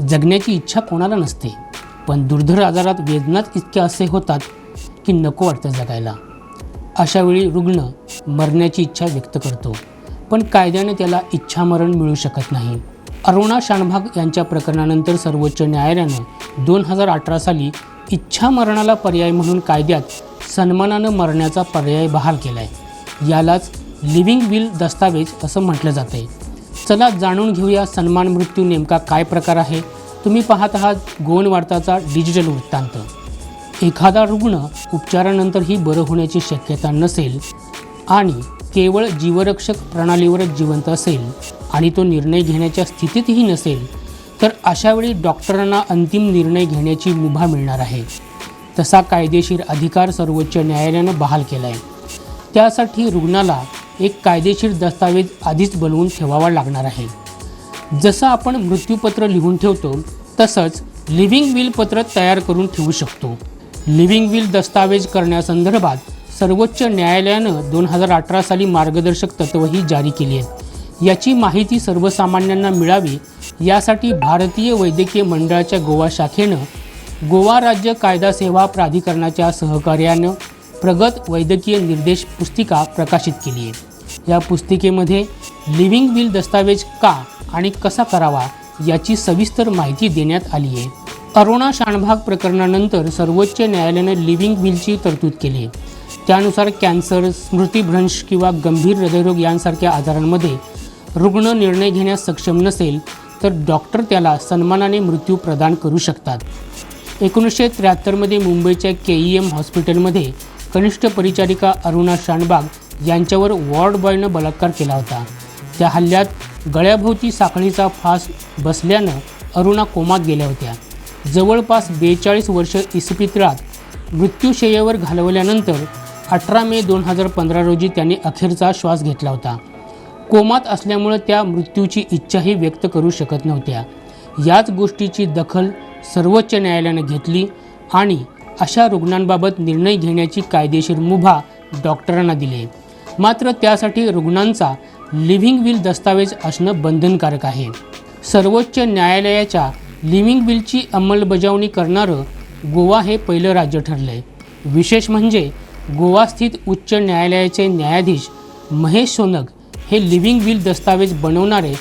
जगण्याची इच्छा कोणाला नसते. पण दुर्धर आजारात वेदनाच इतक्या असे होतात की नको वाटतं जगायला. अशावेळी रुग्ण मरण्याची इच्छा व्यक्त करतो. पण कायद्याने त्याला इच्छामरण मिळू शकत नाही. अरुणा शानभाग यांच्या प्रकरणानंतर सर्वोच्च न्यायालयानं दोन हजार अठरा साली इच्छामरणाला पर्याय म्हणून कायद्यात सन्मानानं मरण्याचा पर्याय बहाल केला आहे यालाच लिव्हिंग विल दस्तावेज असं म्हटलं जातं आहे चला जाणून घेऊया सन्मान मृत्यू नेमका काय प्रकार आहे. तुम्ही पाहत आहात गोवन वार्ताचा डिजिटल वृत्तांत. एखादा रुग्ण उपचारानंतरही बरं होण्याची शक्यता नसेल आणि केवळ जीवरक्षक प्रणालीवरच जिवंत असेल आणि तो निर्णय घेण्याच्या स्थितीतही नसेल तर अशावेळी डॉक्टरांना अंतिम निर्णय घेण्याची मुभा मिळणार आहे. तसा कायदेशीर अधिकार सर्वोच्च न्यायालयानं बहाल केला आहे त्यासाठी रुग्णाला एक कायदेशीर दस्तावेज आधीच बनवून ठेवावा लागणार आहे. जसं आपण मृत्यूपत्र लिहून ठेवतो तसंच लिव्हिंग विल पत्र तयार करून ठेवू शकतो. लिव्हिंग विल दस्तावेज करण्यासंदर्भात सर्वोच्च न्यायालयानं दोन हजार अठरा साली मार्गदर्शक तत्त्वही जारी केली आहेत. याची माहिती सर्वसामान्यांना मिळावी यासाठी भारतीय वैद्यकीय मंडळाच्या गोवा शाखेनं गोवा राज्य कायदा सेवा प्राधिकरणाच्या सहकार्यानं प्रगत वैद्यकीय निर्देश पुस्तिका प्रकाशित केली आहे. या पुस्तिकेमध्ये लिव्हिंग विल दस्तावेज का आणि कसा करावा याची सविस्तर माहिती देण्यात आली आहे. अरुणा शाणभाग प्रकरणानंतर सर्वोच्च न्यायालयानं लिव्हिंग विलची तरतूद केली आहे. त्यानुसार कॅन्सर स्मृतिभ्रंश किंवा गंभीर हृदयरोग यांसारख्या आजारांमध्ये रुग्ण निर्णय घेण्यास सक्षम नसेल तर डॉक्टर त्याला सन्मानाने मृत्यू प्रदान करू शकतात. एकोणीसशे त्र्याहत्तरमध्ये मुंबईच्या के ई एम हॉस्पिटलमध्ये कनिष्ठ परिचारिका अरुणा शानबाग यांच्यावर वॉर्ड बॉयनं बलात्कार केला होता. त्या हल्ल्यात गळ्याभोवती साखळीचा फास बसल्यानं अरुणा कोमात गेल्या होत्या. जवळपास बेचाळीस वर्ष इस्पितळात मृत्यूशय्येवर घालवल्यानंतर अठरा मे दोन हजार पंधरा रोजी त्यांनी अखेरचा श्वास घेतला होता. कोमात असल्यामुळे त्या मृत्यूची इच्छाही व्यक्त करू शकत नव्हत्या. याच गोष्टीची दखल सर्वोच्च न्यायालयानं घेतली आणि अशा रुग्णांबाबत निर्णय घेण्याची कायदेशीर मुभा डॉक्टरांना दिली मात्र त्यासाठी रुग्णांचा लिव्हिंग विल दस्तावेज असणं बंधनकारक आहे. सर्वोच्च न्यायालयाच्या लिव्हिंग विलची अंमलबजावणी करणारं गोवा हे पहिलं राज्य ठरलं आहे विशेष म्हणजे गोवा स्थित उच्च न्यायालयाचे न्यायाधीश महेश सोनक हे लिव्हिंग विल दस्तावेज बनवणारे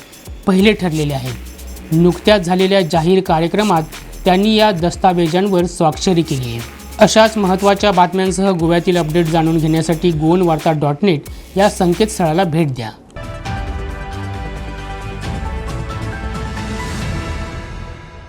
पहिले ठरलेले आहेत. नुकत्याच झालेल्या जाहीर कार्यक्रमात त्यांनी या दस्तावेजांवर स्वाक्षरी केली आहे. अशाच महत्त्वाच्या बातम्यांसह गोव्यातील अपडेट जाणून घेण्यासाठी गोवन वार्ता डॉट नेट या संकेतस्थळाला भेट द्या.